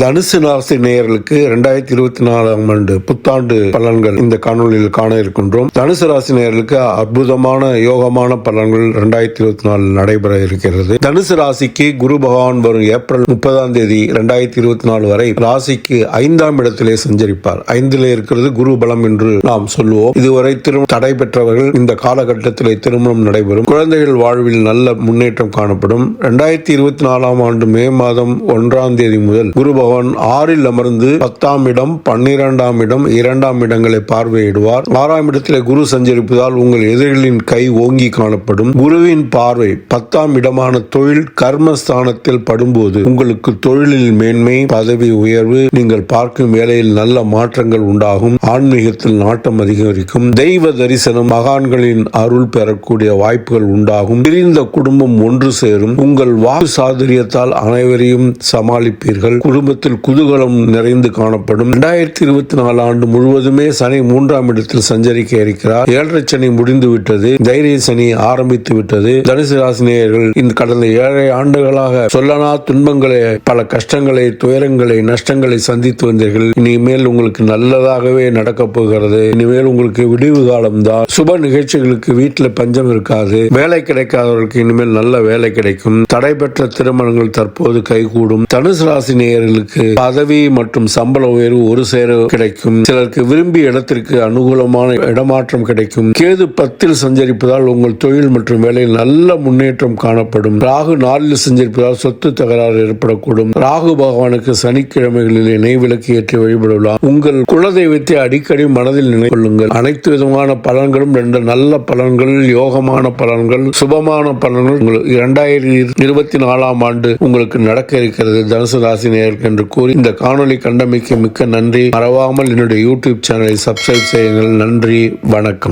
தனுசு ராசி நேயர்களுக்கு இரண்டாயிரத்தி இருபத்தி நாலாம் ஆண்டு புத்தாண்டு பலன்கள் இந்த காணொலியில் காண இருக்கின்றோம். தனுசு ராசி நேயர்களுக்கு அற்புதமான யோகமான பலன்கள் இரண்டாயிரத்தி இருபத்தி நாலு நடைபெற இருக்கிறது. தனுசு ராசிக்கு குரு பகவான் வரும் ஏப்ரல் முப்பதாம் தேதி இரண்டாயிரத்தி இருபத்தி நாலு வரை ராசிக்கு ஐந்தாம் இடத்திலே சஞ்சரிப்பார். ஐந்திலே இருக்கிறது குரு பலம் என்று நாம் சொல்லுவோம். இதுவரை திருமணம் தடை பெற்றவர்கள் இந்த காலகட்டத்திலே திருமணம் நடைபெறும். குழந்தைகள் வாழ்வில் நல்ல முன்னேற்றம் காணப்படும். இரண்டாயிரத்தி இருபத்தி நாலாம் ஆண்டு மே மாதம் ஒன்றாம் தேதி முதல் குரு பகவான் ஆறில் அமர்ந்து பத்தாம் இடம் பன்னிரெண்டாம் இடம் இரண்டாம் இடங்களை பார்வையிடுவார். ஆறாம் இடத்திலே குரு சஞ்சரிப்பதால் உங்கள் எதிரிகளின் கை ஓங்கி காணப்படும். குருவின் பார்வை பத்தாம் இடமான தொழில் கர்மஸ்தானத்தில் படும்போது உங்களுக்கு தொழிலில் மேன்மை பதவி உயர்வு நீங்கள் பார்க்கும் வேலையில் நல்ல மாற்றங்கள் உண்டாகும். ஆன்மீகத்தில் நாட்டம் அதிகரிக்கும். தெய்வ தரிசனம் மகான்களின் அருள் பெறக்கூடிய வாய்ப்புகள் உண்டாகும். பிரிந்த குடும்பம் ஒன்று சேரும். உங்கள் வாக்கு சாதுரியத்தால் அனைவரையும் சமாளிப்பீர்கள். குடும்பத்தில் குதூகலம் நிறைந்து காணப்படும். இரண்டாயிரத்தி இருபத்தி நாலு ஆண்டு முழுவதுமே சனி மூன்றாம் இடத்தில் சஞ்சரிக்க இருக்கிறார். ஏழரை சனி முடிந்து விட்டது தைரிய சனி ஆரம்பித்து விட்டது தனுசு ராசினியர்கள் இந்த கடந்த ஏழரை ஆண்டுகளாக சொல்லனா துன்பங்களை பல கஷ்டங்களை துயரங்களை நஷ்டங்களை சந்தித்து வந்தீர்கள். இனிமேல் உங்களுக்கு நல்லதாகவே நடக்கப் போகிறது. இனிமேல் உங்களுக்கு விடிவு காலம் தான் சுப நிகழ்ச்சிகளுக்கு வீட்டில் பஞ்சம் இருக்காது. வேலை கிடைக்காதவர்களுக்கு இனிமேல் நல்ல வேலை கிடைக்கும். தடைபெற்ற திருமணங்கள் தற்போது கைகூடும். தனுசு ராசி நேயர்களுக்கு பதவி மற்றும் சம்பள உயர்வு ஒரு சேர கிடைக்கும். சிலருக்கு விரும்பிய இடத்திற்கு அனுகூலமான இடமாற்றம் கிடைக்கும். கேது பத்தில் சஞ்சரிப்பதால் உங்கள் தொழில் மற்றும் வேலையில் நல்ல முன்னேற்றம் காணப்படும். ராகு நாளில் சஞ்சரிப்பதால் சொத்து தகராறு ஏற்படக்கூடும். ராகு பகவானுக்கு சனிக்கிழமைகளில் இணை விளக்கு ஏற்றி வழிபடலாம். உங்கள் குலதெய்வத்தை அடிக்கடி மனதில் நினைக்கொள்ளுங்கள் அனைத்து விதமான பலன்களும் ரெண்டு நல்ல பலன்கள் யோகமான பலன்கள் சுபமான பலன்கள். இரண்டாயிரத்தி இருபத்தி நாலாம் ஆண்டு உங்களுக்கு நடக்க இருக்கிறது. தனுசு ராசி நேயர்கள் என்று கூறி இந்த காணொளி கண்டமைக்கு மிக்க நன்றி. மறவாமல் என்னுடைய யூடியூப் சேனலை சப்ஸ்கிரைப் செய்யுங்கள். நன்றி. வணக்கம்.